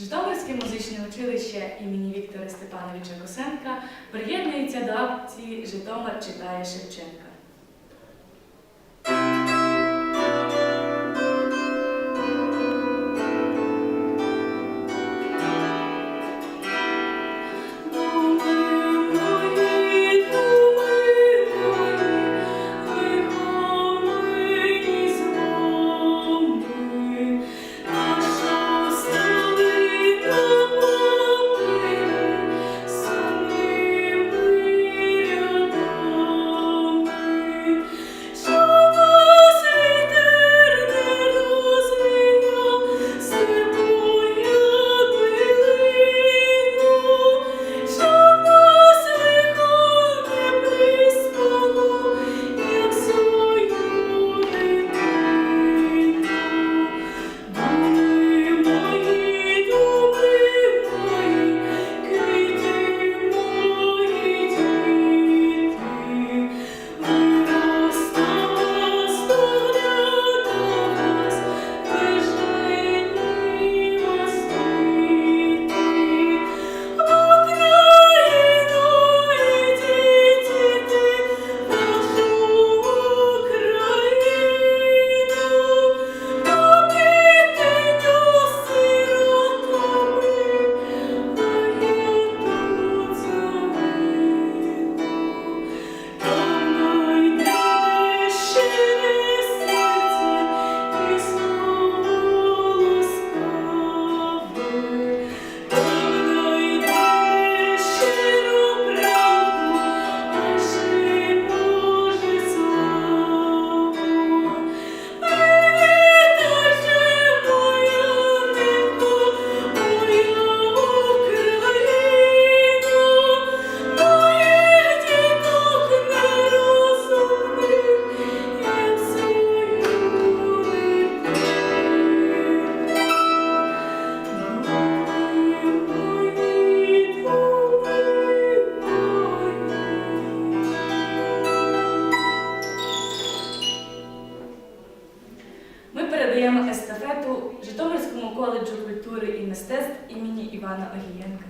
Житомирське музичне училище імені Віктора Степановича Косенка приєднується до акції Житомир читає Шевченка. Естафету Житомирському коледжу культури і мистецтв імені Івана Огієнка.